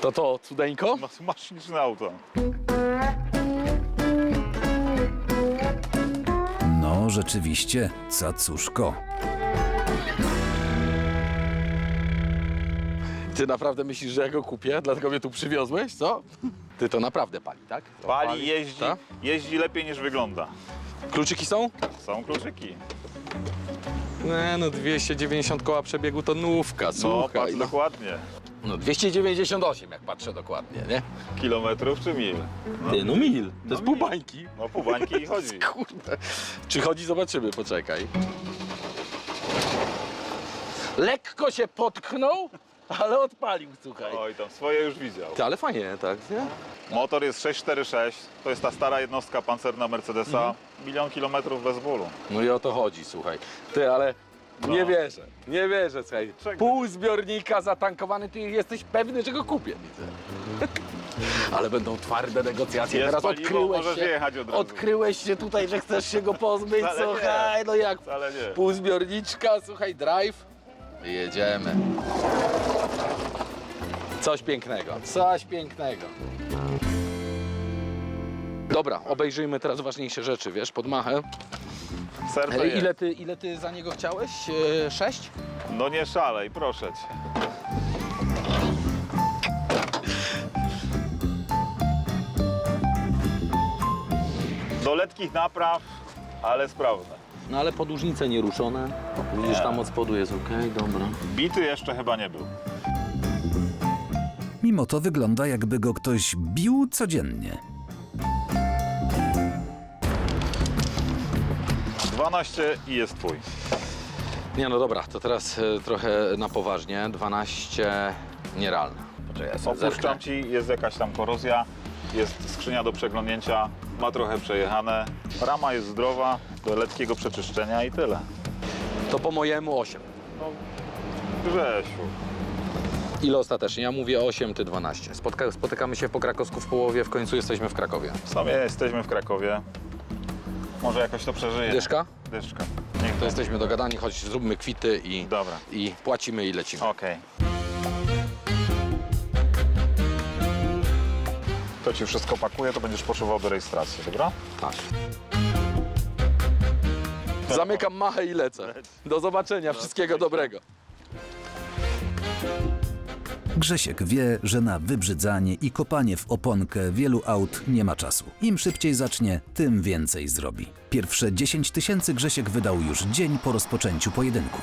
To to, cudeńko? Masz, masz śliczne auto. No, rzeczywiście, cacuszko. Ty naprawdę myślisz, że ja go kupię? Dlatego mnie tu przywiozłeś, co? Ty to naprawdę pali, tak? To Pali, jeździ, Tak? jeździ lepiej niż wygląda. Kluczyki są? Są kluczyki. Nie, no 290 koła przebiegu to nówka, No, słuchaj. patrz No, dokładnie. No 298, jak patrzę dokładnie, nie? Kilometrów czy mil? Ty, no mil. To No jest mil. pół bańki. No pół bańki i chodzi. Kurde. Czy chodzi? Zobaczymy, poczekaj. Lekko się potknął, ale odpalił, słuchaj. Oj, tam swoje już widział. Ty, ale fajnie, tak, nie? Motor jest 646, to jest ta stara jednostka pancerna Mercedesa. Mhm. Milion kilometrów bez bólu. No i o to chodzi, słuchaj. Ty, ale nie No. wierzę, nie wierzę, słuchaj. Czego? Pół zbiornika zatankowany, ty jesteś pewny, że go kupię, widzę. Ale będą twarde negocjacje. Jest Teraz paliwo, odkryłeś możesz się, jechać od razu. odkryłeś się tutaj, że chcesz się go pozbyć, Wcale nie. słuchaj, no jak Wcale nie. pół zbiorniczka, słuchaj, drive. Jedziemy. Coś pięknego, coś pięknego. Dobra, obejrzyjmy teraz ważniejsze rzeczy, wiesz, pod machę. Serce Ale jest. ile ty, ile ty za niego chciałeś? E, Sześć? No nie szalej, proszę cię. Do letkich napraw, ale sprawne. No ale podłużnice nieruszone. Widzisz, Nie. tam od spodu jest ok, dobra. Bity jeszcze chyba nie był. Mimo to wygląda, jakby go ktoś bił codziennie. 12 i jest twój. Nie no dobra, to teraz e, trochę na poważnie. 12 nierealne. Poczekaj, ja sobie zerknę. Opuszczam ci, jest jakaś tam korozja, jest skrzynia do przeglądnięcia, ma trochę przejechane. Rama jest zdrowa, do letkiego przeczyszczenia i tyle. To po mojemu 8. No, Grzesiu. Ile ostatecznie? Ja mówię 8, ty 12. Spotka spotykamy się po krakowsku w połowie, w końcu jesteśmy w Krakowie. W sumie jesteśmy w Krakowie. Może jakoś to przeżyje. Dyszka? Dyszka. Niech To jesteśmy dogadani, choć zróbmy kwity i, Dobra. i płacimy i lecimy. Okej. To ci wszystko pakuje, to będziesz potrzebował do rejestracji, dobra? Tak. Zamykam machę i lecę. Do zobaczenia, wszystkiego dobrego. Grzesiek wie, że na wybrzydzanie i kopanie w oponkę wielu aut nie ma czasu. Im szybciej zacznie, tym więcej zrobi. Pierwsze 10 tysięcy Grzesiek wydał już dzień po rozpoczęciu pojedynku.